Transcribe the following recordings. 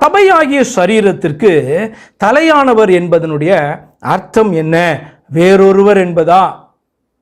சபையாகிய சரீரத்திற்கு தலையானவர் என்பதனுடைய அர்த்தம் என்ன? வேறொருவர் என்பதா?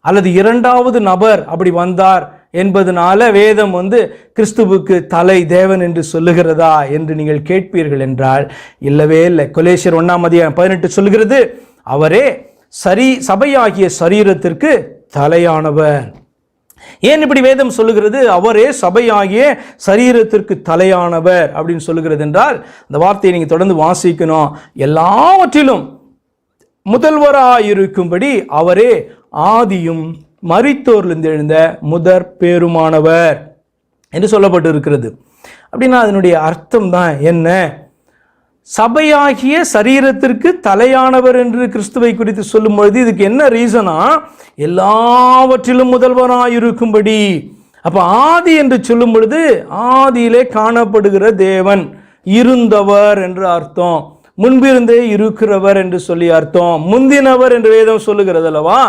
அல்லது இரண்டாவது நபர் அப்படி வந்தார் என்பதனால வேதம் வந்து கிறிஸ்துவுக்கு தலை தேவன் என்று சொல்லுகிறதா என்று நீங்கள் கேட்பீர்கள் என்றால் இல்லவே இல்லை. கொலேசியர் ஒன்றாம் அதிகாரம் பதினெட்டு சொல்லுகிறது அவரே சரி சபையாகிய சரீரத்திற்கு தலையானவர். ஏன் இப்படி வேதம் சொல்லுகிறது? அவரே சபையாகிய சரீரத்திற்கு தலையானவர் அப்படின்னு சொல்லுகிறது என்றால் இந்த வார்த்தையை நீங்கள் தொடர்ந்து வாசிக்கணும். எல்லாவற்றிலும் முதல்வராயிருக்கும்படி அவரே ஆதியும் மரித்தோர்லிருந்து எழுந்த முதற் பேருமானவர் என்று சொல்லப்பட்டு இருக்கிறது அப்படின்னா அதனுடைய அர்த்தம் தான் என்ன? சபையாகிய சரீரத்திற்கு தலையானவர் என்று கிறிஸ்துவை குறித்து சொல்லும் பொழுது இதுக்கு என்ன ரீசனா? எல்லாவற்றிலும் முதல்வராயிருக்கும்படி அப்ப ஆதி என்று சொல்லும் பொழுது ஆதியிலே காணப்படுகிற தேவன் இருந்தவர் என்று அர்த்தம். முன்பிருந்தே இருக்கிறவர் என்று சொல்லி அர்த்தம். முந்தினவர் என்று வேதம் சொல்லுகிறது அல்லவா?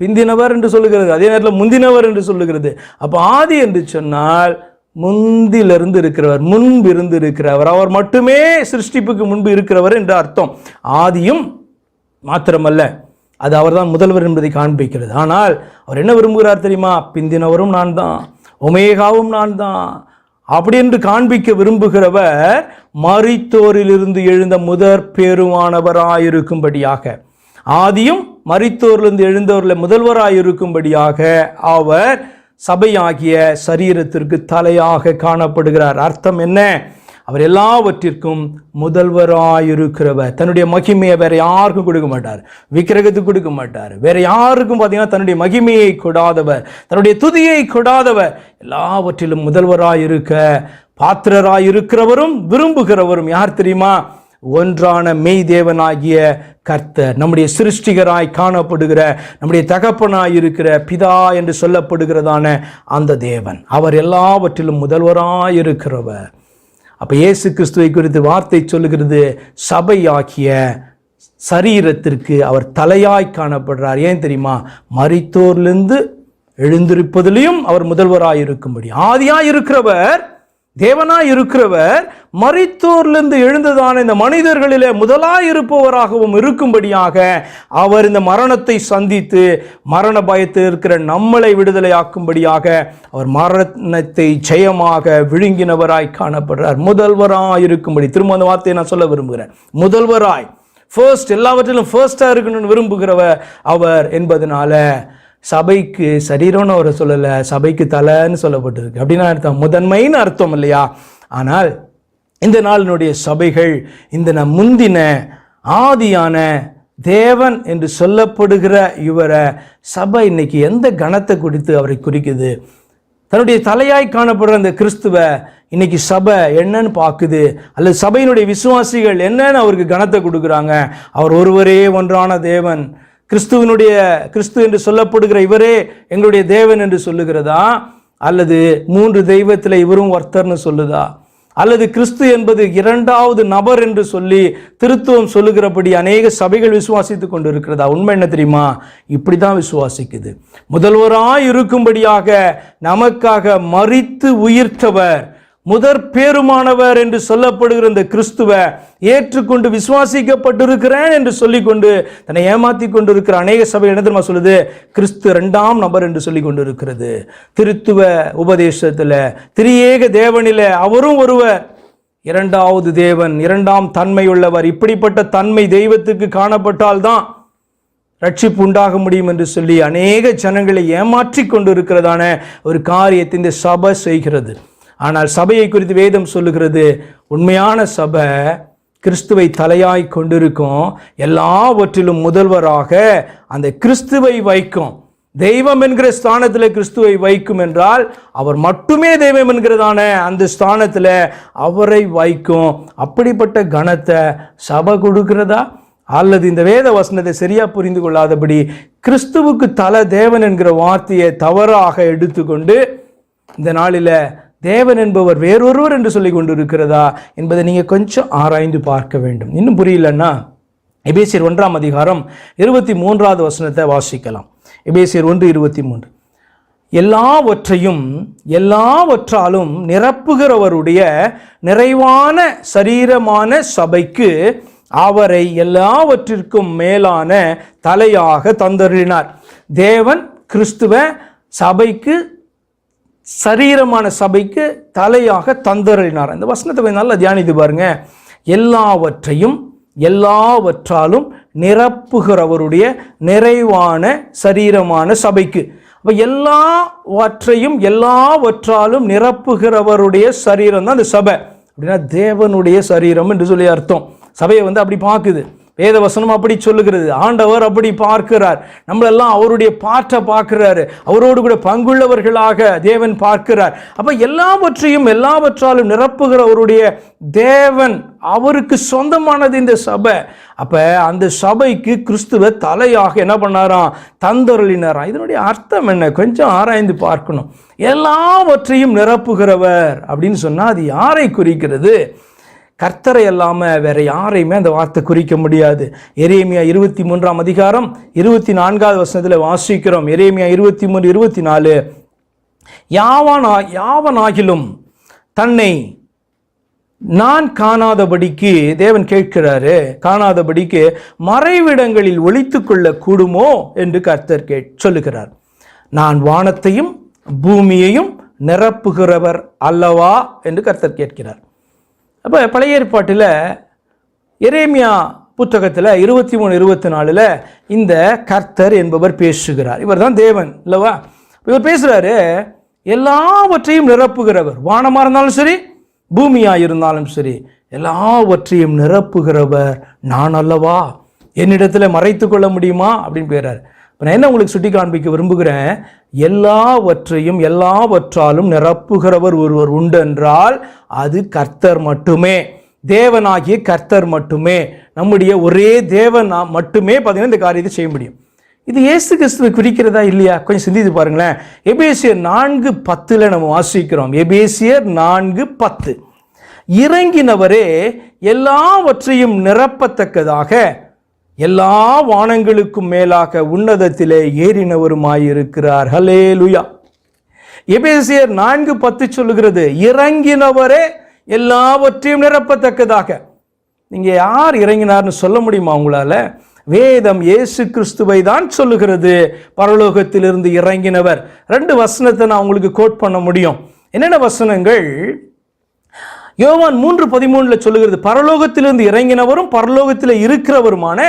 பிந்தினவர் என்று சொல்லுகிறது. அதே நேரத்தில் முந்தினவர் என்று சொல்லுகிறது. அப்போ ஆதி என்று சொன்னால் முந்திலிருந்து இருக்கிறவர் முன்பு இருந்து இருக்கிறவர் அவர் மட்டுமே சிருஷ்டிப்புக்கு முன்பு இருக்கிறவர் என்று அர்த்தம். ஆதியும் மாத்திரமல்ல அது அவர்தான் முதல்வர் என்பதை காண்பிக்கிறது. ஆனால் அவர் என்ன விரும்புகிறார் தெரியுமா? பிந்தினவரும் நான் தான் ஒமேகாவும் நான் தான் அப்படி என்று காண்பிக்க விரும்புகிறவர் மரித்தோரிலிருந்து எழுந்த முதற் பேருமானவராயிருக்கும்படியாக ஆதியும் மறித்தோரிலிருந்து எழுந்தவர்களில் முதல்வராயிருக்கும்படியாக அவர் சபையாகிய சரீரத்திற்கு தலையாக காணப்படுகிறார். அர்த்தம் என்ன? அவர் எல்லாவற்றிற்கும் முதல்வராயிருக்கிறவர். தன்னுடைய மகிமையை வேற யாருக்கும் கொடுக்க மாட்டார். விக்கிரகத்துக்கு கொடுக்க மாட்டார். வேற யாருக்கும் பார்த்தீங்கன்னா தன்னுடைய மகிமையை கொடாதவர். தன்னுடைய துதியை கொடாதவர். எல்லாவற்றிலும் முதல்வராயிருக்க பாத்திரராயிருக்கிறவரும் விரும்புகிறவரும் யார் தெரியுமா? ஒன்றான மெய் தேவனாகிய கர்த்தர் நம்முடைய சிருஷ்டிகராய் காணப்படுகிற நம்முடைய தகப்பனாய் இருக்கிற பிதா என்று சொல்லப்படுகிறதான அந்த தேவன். அவர் எல்லாவற்றிலும் முதல்வராய் இருக்கிறவர். அப்போ இயேசு கிறிஸ்துவை குறித்து வார்த்தை சொல்லுகிறது சபையாகிய சரீரத்திற்கு அவர் தலையாய் காணப்படுறார். ஏன் தெரியுமா? மறித்தோர்லேருந்து எழுந்திருப்பதிலையும் அவர் முதல்வராய் இருக்கும்படி. ஆதியாய் இருக்கிறவர் தேவனாய் இருக்கிறவர் மரித்தோர்லேருந்து எழுந்ததான இந்த மனிதர்களிலே முதலாயிருப்பவராகவும் இருக்கும்படியாக அவர் இந்த மரணத்தை சந்தித்து மரண பயத்தில் இருக்கிற நம்மளை விடுதலையாக்கும்படியாக அவர் மரணத்தை ஜெயமாக விழுங்கினவராய் காணப்படுறார். முதல்வராய் இருக்கும்படி. திரும்ப அந்த வார்த்தையை நான் சொல்ல விரும்புகிறேன். முதல்வராய். ஃபர்ஸ்ட் எல்லாவற்றிலும் ஃபர்ஸ்டாக இருக்கணும்னு விரும்புகிறவர் அவர் என்பதனால சபைக்கு சரீரம்னு அவரை சொல்லலை சபைக்கு தலைன்னு சொல்லப்பட்டிருக்கு. அப்படின்னா அர்த்தம். முதன்மைன்னு அர்த்தம் இல்லையா? ஆனால் இந்த நாளினுடைய சபைகள் இந்த நம் முந்தின ஆதியான தேவன் என்று சொல்லப்படுகிற இவரை சபை இன்னைக்கு எந்த கணத்தை குறித்து அவரை குறிக்குது? தன்னுடைய தலையாய் காணப்படுற அந்த கிறிஸ்துவ இன்னைக்கு சபை என்னன்னு பார்க்குது. அல்லது சபையினுடைய விசுவாசிகள் என்னன்னு அவருக்கு கனத்தை கொடுக்குறாங்க. அவர் ஒருவரே ஒன்றான தேவன். கிறிஸ்துவனுடைய கிறிஸ்து என்று சொல்லப்படுகிற இவரே எங்களுடைய தேவன் என்று சொல்லுகிறதா? அல்லது மூன்று தெய்வத்தில் இவரும் ஒருத்தர்னு சொல்லுதா? அல்லது கிறிஸ்து என்பது இரண்டாவது நபர் என்று சொல்லி திருத்துவம் சொல்லுகிறபடி அநேக சபைகள் விசுவாசித்துக் கொண்டு இருக்கிறதா உண்மை என்ன தெரியுமா? இப்படி தான் விசுவாசிக்குது. முதல்வராய் இருக்கும்படியாக நமக்காக மறித்து உயிர்த்தவர் முதற் பேருமானவர் என்று சொல்லப்படுகிற இந்த கிறிஸ்துவ ஏற்றுக்கொண்டு விசுவாசிக்கப்பட்டிருக்கிறேன் என்று சொல்லிக்கொண்டு தன்னை ஏமாத்தி கொண்டிருக்கிற அநேக சபை என்ன தெரியுமா சொல்லுது? கிறிஸ்து ரெண்டாம் நபர் என்று சொல்லி கொண்டிருக்கிறது திருத்துவ உபதேசத்தில் திரியேக தேவனில அவரும் ஒருவர். இரண்டாவது தேவன் இரண்டாம் தன்மையுள்ளவர். இப்படிப்பட்ட தன்மை தெய்வத்துக்கு காணப்பட்டால்தான் ரட்சிப்பு உண்டாக முடியும் என்று சொல்லி அநேக ஜனங்களை ஏமாற்றி கொண்டு இருக்கிறதான ஒரு காரியத்தை இந்த சபை செய்கிறது. ஆனால் சபையை குறித்து வேதம் சொல்லுகிறது உண்மையான சபை கிறிஸ்துவை தலையாய் கொண்டிருக்கும் எல்லாவற்றிலும் முதல்வராக அந்த கிறிஸ்துவை வைக்கும். தெய்வம் என்கிற ஸ்தானத்தில் கிறிஸ்துவை வைக்கும் என்றால் அவர் மட்டுமே தெய்வம் என்கிறதான அந்த ஸ்தானத்தில் அவரை வைக்கும். அப்படிப்பட்ட கணத்தை சபை கொடுக்கிறதா? அல்லது இந்த வேத வசனத்தை சரியா புரிந்து கொள்ளாதபடி கிறிஸ்துவுக்கு தல தேவன் என்கிற வார்த்தையை தவறாக எடுத்துக்கொண்டு இந்த நாளில் தேவன் என்பவர் வேறொருவர் என்று சொல்லி கொண்டு இருக்கிறதா என்பதை நீங்கள் கொஞ்சம் ஆராய்ந்து பார்க்க வேண்டும். இன்னும் புரியலன்னா எபேசியர் ஒன்றாம் அதிகாரம் இருபத்தி மூன்றாவது வசனத்தை வாசிக்கலாம். எபேசியர் ஒன்று இருபத்தி மூன்று எல்லாவற்றையும் எல்லாவற்றாலும் நிரப்புகிறவருடைய நிறைவான சரீரமான சபைக்கு அவரை எல்லாவற்றிற்கும் மேலான தலையாக தந்தருளினார். தேவன் கிறிஸ்துவ சபைக்கு சரீரமான சபைக்கு தலையாக தந்தருளினார். இந்த வசனத்தை நல்லா தியானித்து பாருங்க. எல்லாவற்றையும் எல்லாவற்றாலும் நிரப்புகிறவருடைய நிறைவான சரீரமான சபைக்கு. அப்போ எல்லாவற்றையும் எல்லாவற்றாலும் நிரப்புகிறவருடைய சரீரம் தான் அந்த சபை. அப்படின்னா தேவனுடைய சரீரம் என்று சொல்லி அர்த்தம். சபையை வந்து அப்படி பார்க்குது. வேத வசனம் அப்படி சொல்லுகிறது. ஆண்டவர் அப்படி பார்க்கிறார். நம்மளெல்லாம் அவருடைய பாட்டை பார்க்கிறாரு. அவரோடு கூட பங்குள்ளவர்களாக தேவன் பார்க்கிறார். அப்ப எல்லாவற்றையும் எல்லாவற்றாலும் நிரப்புகிற அவருடைய தேவன் அவருக்கு சொந்தமானது இந்த சபை. அப்ப அந்த சபைக்கு கிறிஸ்துவ தலையாக என்ன பண்ணாராம்? தந்தொருளினாராம். இதனுடைய அர்த்தம் என்ன? கொஞ்சம் ஆராய்ந்து பார்க்கணும். எல்லாவற்றையும் நிரப்புகிறவர் அப்படின்னு சொன்னா அது யாரை குறிக்கிறது? கர்த்தரை இல்லாமல் வேற யாரையுமே அந்த வார்த்தை குறிக்க முடியாது. எரேமியா இருபத்தி மூன்றாம் அதிகாரம் இருபத்தி நான்காவது வருஷத்தில் வாசிக்கிறோம். எரேமியா இருபத்தி மூணு இருபத்தி நாலு யாவனா யாவனாகிலும் தன்னை நான் காணாதபடிக்கு தேவன் கேட்கிறாரு காணாதபடிக்கு மறைவிடங்களில் ஒழித்து கொள்ள கூடுமோ என்று கர்த்தர் கே சொல்லுகிறார். நான் வானத்தையும் பூமியையும் நிரப்புகிறவர் அல்லவா? என்று கர்த்தர் கேட்கிறார். அப்போ பழைய ஏற்பாட்டில் எரேமியா புத்தகத்தில் இருபத்தி மூணு இருபத்தி நாலில் இந்த கர்த்தர் என்பவர் பேசுகிறார். இவர் தான் தேவன் இல்லவா? இவர் பேசுகிறாரு எல்லாவற்றையும் நிரப்புகிறவர் வானமாக இருந்தாலும் சரி பூமியாக இருந்தாலும் சரி எல்லாவற்றையும் நிரப்புகிறவர் நான் அல்லவா? என்னிடத்தில் மறைத்து கொள்ள முடியுமா? அப்படின்னு பேரார் இப்போ நான் என்ன உங்களுக்கு சுட்டி காண்பிக்க விரும்புகிறேன்? எல்லாவற்றையும் எல்லாவற்றாலும் நிரப்புகிறவர் ஒருவர் உண்டு என்றால் அது கர்த்தர் மட்டுமே. தேவனாகிய கர்த்தர் மட்டுமே. நம்முடைய ஒரே தேவனா மட்டுமே பார்த்தீங்கன்னா இந்த காரியத்தை செய்ய முடியும். இது இயேசு கிறிஸ்துவை குறிக்கிறதா இல்லையா? கொஞ்சம் சிந்தித்து பாருங்களேன். எபேசியர் நான்கு பத்தில் நம்ம வாசிக்கிறோம். எபேசியர் நான்கு பத்து. இறங்கினவரே எல்லாவற்றையும் நிரப்பத்தக்கதாக எல்லா வானங்களுக்கும் மேலாக உன்னதத்திலே ஏறினவருமாயிருக்கிறார். ஹலே லுயா எபேசியர் நான்கு பத்து சொல்லுகிறது இறங்கினவரே எல்லாவற்றையும் நிரப்பத்தக்கதாக. நீங்க யார் இறங்கினார்னு சொல்ல முடியுமா உங்களால? வேதம் இயேசு கிறிஸ்துவை தான் சொல்லுகிறது பரலோகத்திலிருந்து இறங்கினவர். ரெண்டு வசனத்தை நான் உங்களுக்கு கோட் பண்ண முடியும். என்னென்ன வசனங்கள்? யோவான் மூன்று பதிமூணுல சொல்லுகிறது பரலோகத்திலிருந்து இறங்கினவரும் பரலோகத்தில் இருக்கிறவருமான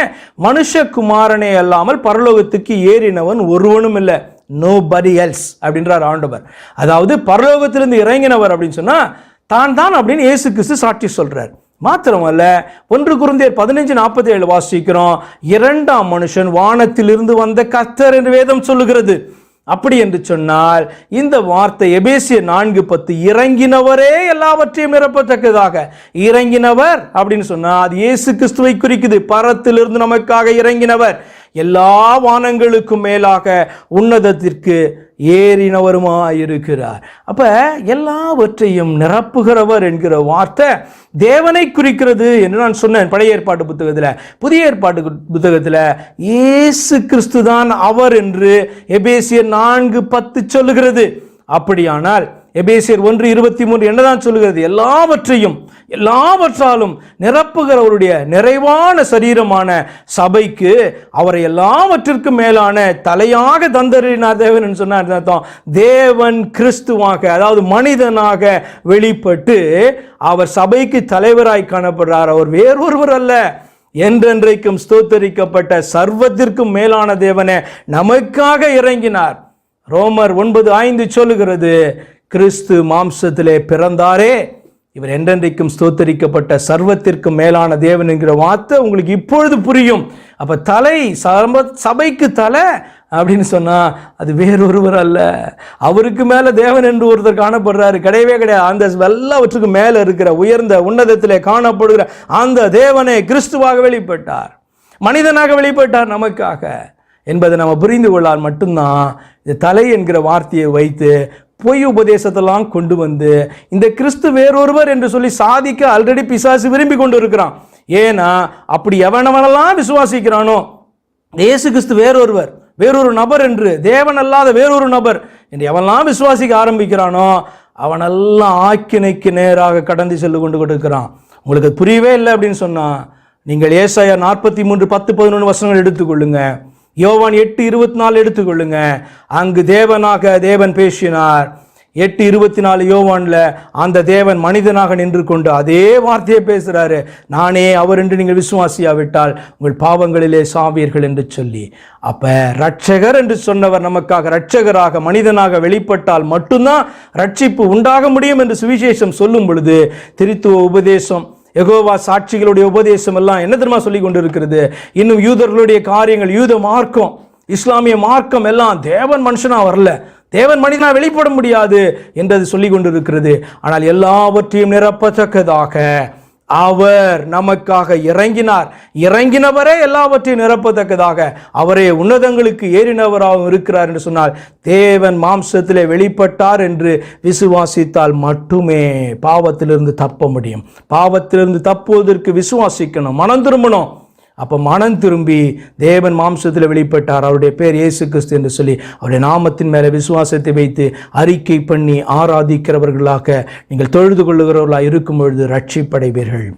மனுஷகுமாரனே அல்லாமல் பரலோகத்துக்கு ஏறினவன் ஒருவனும் இல்லை. நோ படி எல்ஸ் அப்படின்றார் ஆண்டவர். அதாவது பரலோகத்திலிருந்து இறங்கினவர் அப்படின்னு சொன்னால் தான் தான் அப்படின்னு இயேசு கிறிஸ்து சாட்சி சொல்கிறார் மாத்திரமல்ல ஒன்று குருந்தியர் பதினஞ்சு நாற்பத்தி ஏழு வாசிக்கிறோம் இரண்டாம் மனுஷன் வானத்திலிருந்து வந்த கர்த்தர் என்று வேதம் சொல்லுகிறது. அப்படி என்று சொன்னால் இந்த வார்த்தை எபேசிய நான்கு பத்து இறங்கினவரே எல்லாவற்றையும் நிரப்பத்தக்கதாக. இறங்கினவர் அப்படின்னு சொன்னா அது இயேசு கிறிஸ்துவை குறிக்குது. பரத்திலிருந்து நமக்காக இறங்கினவர். எல்லா வானங்களுக்கும் மேலாக உன்னதத்திற்கு ஏறினவருமாயிருக்கிறார். அப்ப எல்லாவற்றையும் நிரப்புகிறவர் என்கிற வார்த்தை தேவனை குறிக்கிறது என்று நான் சொன்னேன் பழைய ஏற்பாட்டு புத்தகத்தில். புதிய ஏற்பாட்டு புத்தகத்தில் இயேசு கிறிஸ்து தான் அவர் என்று எபேசிய நான்கு பத்து சொல்லுகிறது. அப்படியானால் எபேசியர் ஒன்று இருபத்தி மூன்று என்னதான் சொல்லுகிறது? எல்லாவற்றையும் எல்லாவற்றாலும் நிரப்புகிறவருடைய நிறைவான சரீரமான சபைக்கு அவரை எல்லாவற்றிற்கும் மேலான தலையாக தந்தறினார் தேவன் என்று சொன்னார். அர்த்தம்? தேவன் கிறிஸ்துவாக அதாவது மனிதனாக வெளிப்பட்டு அவர் சபைக்கு தலைவராய் காணப்படுறார். அவர் வேறொருவர் அல்ல. என்றென்றைக்கும் ஸ்தோத்தரிக்கப்பட்ட சர்வத்திற்கும் மேலான தேவனை நமக்காக இறங்கினார். ரோமர் ஒன்பது ஐந்து சொல்லுகிறது கிறிஸ்து மாம்சத்திலே பிறந்தாரே. இவர் என்றென்றைக்கும் ஸ்தோத்தரிக்கப்பட்ட சர்வத்திற்கும் மேலான தேவன் என்கிற வார்த்தை உங்களுக்கு இப்பொழுது புரியும். அப்ப தலை சர்வ சபைக்கு தலை அப்படின்னு சொன்னா அது வேறொருவர் அல்ல. அவருக்கு மேல தேவன் என்று ஒருத்தர் காணப்படுறாரு. கிடையவே கிடையாது. அந்த எல்லாவற்றுக்கும் மேல இருக்கிற உயர்ந்த உன்னதத்திலே காணப்படுகிற அந்த தேவனே கிறிஸ்துவாக வெளிப்பட்டார். மனிதனாக வெளிப்பட்டார் நமக்காக. என்பதை நம்ம புரிந்து கொள்ளால் மட்டும்தான் இந்த தலை என்கிற வார்த்தையை வைத்து பொய் உபதேசத்தெல்லாம் கொண்டு வந்து இந்த கிறிஸ்து வேறொருவர் என்று சொல்லி சாதிக்க ஆல்ரெடி பிசாசு விரும்பி கொண்டு இருக்கிறான் ஏன்னா அப்படி எவனவனெல்லாம் விசுவாசிக்கிறானோ இயேசு கிறிஸ்து வேறொருவர் வேறொரு நபர் என்று தேவன் அல்லாத வேறொரு நபர் என்று எவன்லாம் விசுவாசிக்க ஆரம்பிக்கிறானோ அவனெல்லாம் ஆக்கினைக்கு நேராக கடந்து செல்லு கொண்டு கொடுக்கிறான். உங்களுக்கு புரியவே இல்லை அப்படின்னு சொன்னா நீங்கள் ஏசாயா நாற்பத்தி மூன்று பத்து பதினொன்று வசனங்கள் எடுத்துக்கொள்ளுங்கள் யோவான் எட்டு இருபத்தி நாலு எடுத்துக்கொள்ளுங்க. அங்கு தேவனாக தேவன் பேசினார். எட்டு இருபத்தி நாலு யோவானில் அந்த தேவன் மனிதனாக நின்று கொண்டு அதே வார்த்தையை பேசுகிறாரு நானே அவர் என்று நீங்கள் விசுவாசியாவிட்டால் உங்கள் பாவங்களிலே சாவீர்கள் என்று சொல்லி. அப்போ ரட்சகர் என்று சொன்னவர் நமக்காக ரட்சகராக மனிதனாக வெளிப்பட்டால் மட்டும்தான் ரட்சிப்பு உண்டாக முடியும் என்று சுவிசேஷம் சொல்லும் பொழுது திருத்துவ உபதேசம் யெகோவா சாட்சிகளுடைய உபதேசம் எல்லாம் என்ன தெரியுமா சொல்லி கொண்டிருக்கிறது? இன்னும் யூதர்களுடைய காரியங்கள் யூத மார்க்கம் இஸ்லாமிய மார்க்கம் எல்லாம் தேவன் மனுஷனா வரல. தேவன் மனிதனா வெளிப்பட முடியாது என்றது சொல்லி கொண்டிருக்கிறது. ஆனால் எல்லாவற்றையும் நிரப்பத்தக்கதாக அவர் நமக்காக இறங்கினார். இறங்கினவரே எல்லாவற்றையும் நிரப்பத்தக்கதாக. அவரே உன்னதங்களுக்கு ஏறினவராகவும் இருக்கிறார் என்று சொன்னால் தேவன் மாம்சத்திலே வெளிப்பட்டார் என்று விசுவாசித்தால் மட்டுமே பாவத்திலிருந்து தப்ப முடியும். பாவத்திலிருந்து தப்புவதற்கு விசுவாசிக்கணும். மனம் திரும்பணும். அப்போ மனம் திரும்பி தேவன் மாம்சத்தில் வெளிப்பட்டார். அவருடைய பேர் இயேசு கிறிஸ்து என்று சொல்லி அவருடைய நாமத்தின் மேலே விசுவாசத்தை வைத்து அறிக்கை பண்ணி ஆராதிக்கிறவர்களாக நீங்கள் தொழுது கொள்ளுகிறவர்களாக இருக்கும் பொழுது ரட்சிப்படைவீர்கள்.